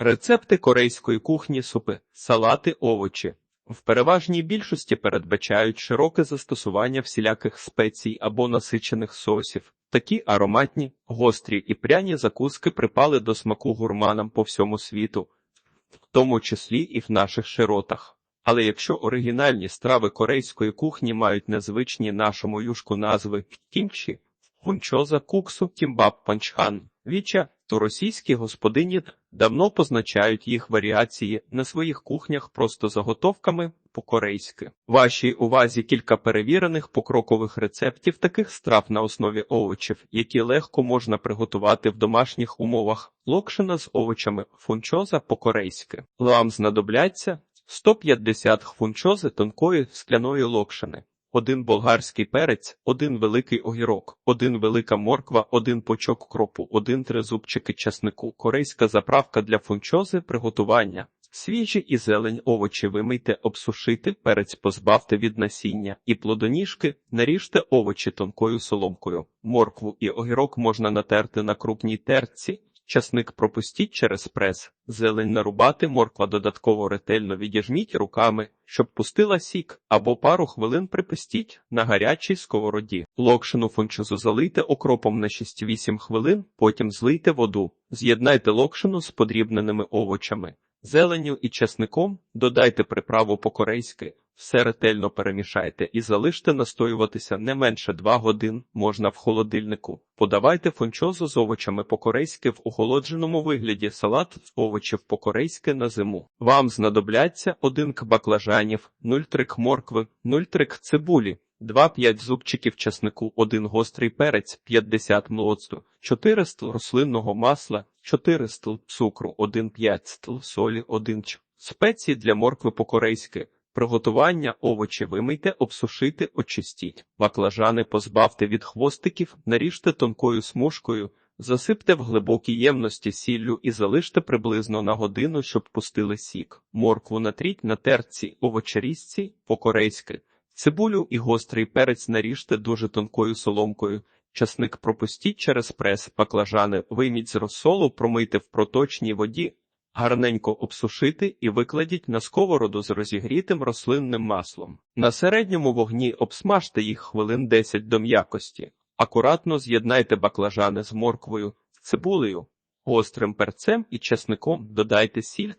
Рецепти корейської кухні, супи, салати, овочі. В переважній більшості передбачають широке застосування всіляких спецій або насичених соусів. Такі ароматні, гострі і пряні закуски припали до смаку гурманам по всьому світу, в тому числі і в наших широтах. Але якщо оригінальні страви корейської кухні мають незвичні нашому юшку назви кімчі, хунчоза, куксу, кімбаб, панчхан, віча, то російські господині давно позначають їх варіації на своїх кухнях просто заготовками по-корейськи. Вашій увазі кілька перевірених покрокових рецептів таких страв на основі овочів, які легко можна приготувати в домашніх умовах. Локшина з овочами фунчоза по-корейськи. Вам знадобляться 150 фунчози тонкої скляної локшини. Один болгарський перець, один великий огірок, один велика морква, один почок кропу, один три зубчики часнику, корейська заправка для фунчози, приготування. Свіжі і зелень овочі вимийте, обсушити, перець позбавте від насіння і плодоніжки, наріжте овочі тонкою соломкою. Моркву і огірок можна натерти на крупній терці, часник пропустіть через прес, зелень нарубати, морква додатково ретельно відіжміть руками, щоб пустила сік, або пару хвилин припустіть на гарячій сковороді. Локшину фунчозу залийте окропом на 6-8 хвилин, потім злийте воду, з'єднайте локшину з подрібненими овочами. Зеленню і чесником додайте приправу по-корейськи, все ретельно перемішайте і залиште настоюватися не менше 2 годин, можна в холодильнику. Подавайте фунчозу з овочами по-корейськи в охолодженому вигляді, салат з овочів по-корейськи на зиму. Вам знадобляться 1 к баклажанів, 0,3 к моркви, 0,3 к цибулі, 2-5 зубчиків часнику, 1 гострий перець, 50 мл оцту, 4 стл рослинного масла, 4 стл цукру, 1-5 стл солі, 1 ч. Спеції для моркви по-корейськи. Приготування овочі вимийте, обсушити, очистіть. Баклажани позбавте від хвостиків, наріжте тонкою смужкою, засипте в глибокій ємності сіллю і залиште приблизно на годину, щоб пустили сік. Моркву натріть на терці, овочерізці по-корейськи. Цибулю і гострий перець наріжте дуже тонкою соломкою. Часник пропустіть через прес, баклажани вийміть з розсолу, промийте в проточній воді, гарненько обсушити і викладіть на сковороду з розігрітим рослинним маслом. На середньому вогні обсмажте їх хвилин 10 до м'якості. Акуратно з'єднайте баклажани з морквою, цибулею, гострим перцем і чесником додайте сіль,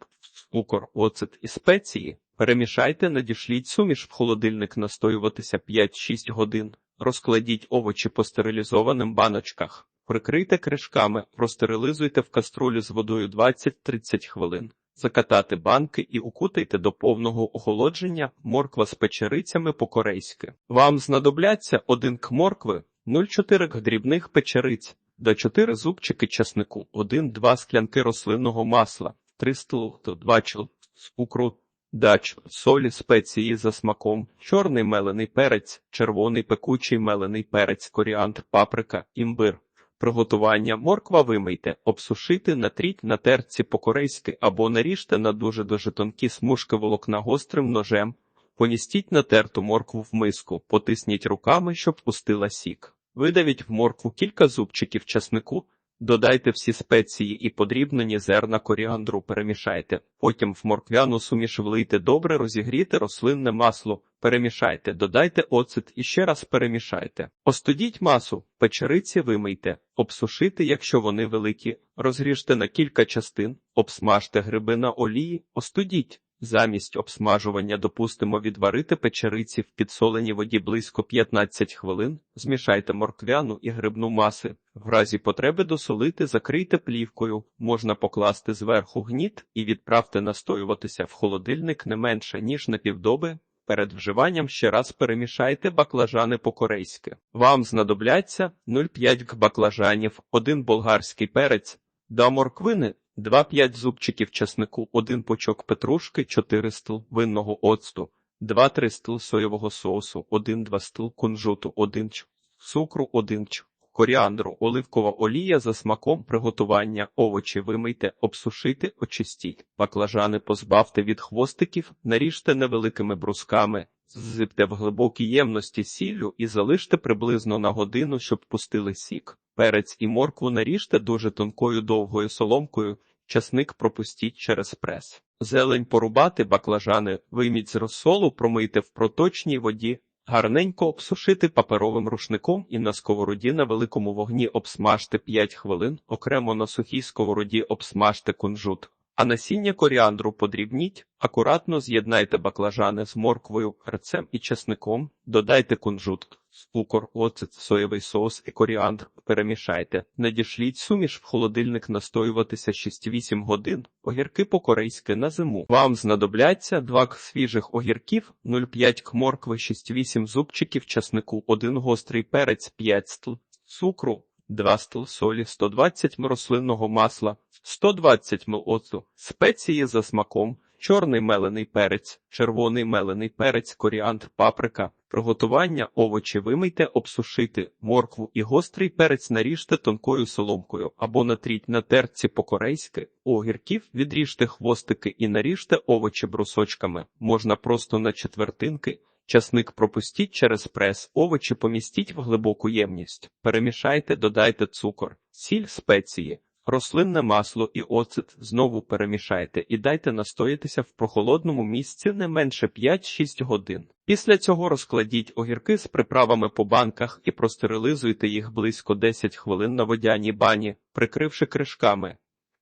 цукор, оцет і спеції. Перемішайте, надішліть суміш в холодильник настоюватися 5-6 годин. Розкладіть овочі по стерилізованим баночках. Прикрийте кришками, простерилизуйте в каструлі з водою 20-30 хвилин. Закатати банки і укутайте до повного охолодження морква з печерицями по-корейськи. Вам знадобляться 1 к моркви, 0,4 к дрібних печериць, до 4 зубчики часнику, 1-2 склянки рослинного масла, 3 стол, 2 чл цукру, дач, солі, спеції за смаком, чорний мелений перець, червоний пекучий мелений перець, коріандр, паприка, імбир. Приготування морква вимийте, обсушити, натріть на терці по-корейськи або наріжте на дуже-дуже тонкі смужки волокна гострим ножем, поністіть натерту моркву в миску, потисніть руками, щоб пустила сік. Видавіть в моркву кілька зубчиків часнику, додайте всі спеції і подрібнені зерна коріандру перемішайте, потім в морквяну суміш влийте добре розігріте рослинне масло, перемішайте, додайте оцет і ще раз перемішайте. Остудіть масу, печериці вимийте, обсушити, якщо вони великі, розріжте на кілька частин, обсмажте гриби на олії, остудіть. Замість обсмажування допустимо відварити печериці в підсоленій воді близько 15 хвилин, змішайте морквяну і грибну маси. В разі потреби досолити, закрийте плівкою, можна покласти зверху гніт і відправте настоюватися в холодильник не менше, ніж на півдоби. Перед вживанням ще раз перемішайте баклажани по-корейськи. Вам знадобляться 0,5 г баклажанів, 1 болгарський перець, до морквини 2-5 зубчиків чеснику, 1 пучок петрушки, 4 стл винного оцту, 2-3 стл соєвого соусу, 1-2 стл кунжуту, 1 ч, цукру, 1 ч, коріандру, оливкова олія за смаком приготування, овочі вимийте, обсушити, очистіть, баклажани позбавте від хвостиків, наріжте невеликими брусками, зсипте в глибокій ємності сіллю і залиште приблизно на годину, щоб пустили сік. Перець і моркву наріжте дуже тонкою довгою соломкою, часник пропустіть через прес. Зелень порубати, баклажани вийміть з розсолу, промийте в проточній воді, гарненько обсушити паперовим рушником і на сковороді на великому вогні обсмажте 5 хвилин, окремо на сухій сковороді обсмажте кунжут. А насіння коріандру подрібніть, акуратно з'єднайте баклажани з морквою, перцем і чесником, додайте кунжут, цукор, оцет, соєвий соус і коріандр, перемішайте. Надішліть суміш в холодильник настоюватися 6-8 годин, огірки по-корейськи на зиму. Вам знадобляться 2 к свіжих огірків, 0,5 к моркви, 6-8 зубчиків чеснику, 1 гострий перець, 5 стл цукру, 2 стл солі, 120 м рослинного масла, 120 м оцту, спеції за смаком, чорний мелений перець, червоний мелений перець, коріандр, паприка. Приготування овочі вимийте, обсушити, моркву і гострий перець наріжте тонкою соломкою або натріть на терці по-корейськи, огірків відріжте хвостики і наріжте овочі брусочками, можна просто на четвертинки. Часник пропустіть через прес, овочі помістіть в глибоку ємність, перемішайте, додайте цукор, сіль, спеції, рослинне масло і оцет, знову перемішайте і дайте настоятися в прохолодному місці не менше 5-6 годин. Після цього розкладіть огірки з приправами по банках і простерилизуйте їх близько 10 хвилин на водяній бані, прикривши кришками.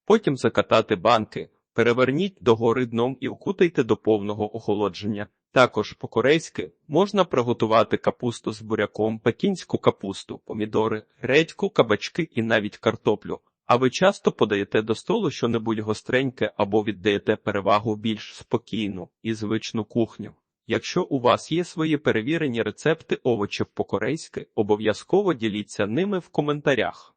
Потім закатати банки, переверніть догори дном і окутайте до повного охолодження. Також по-корейськи можна приготувати капусту з буряком, пекінську капусту, помідори, редьку, кабачки і навіть картоплю. А ви часто подаєте до столу що-небудь гостреньке або віддаєте перевагу більш спокійну і звичну кухню. Якщо у вас є свої перевірені рецепти овочів по-корейськи, обов'язково діліться ними в коментарях.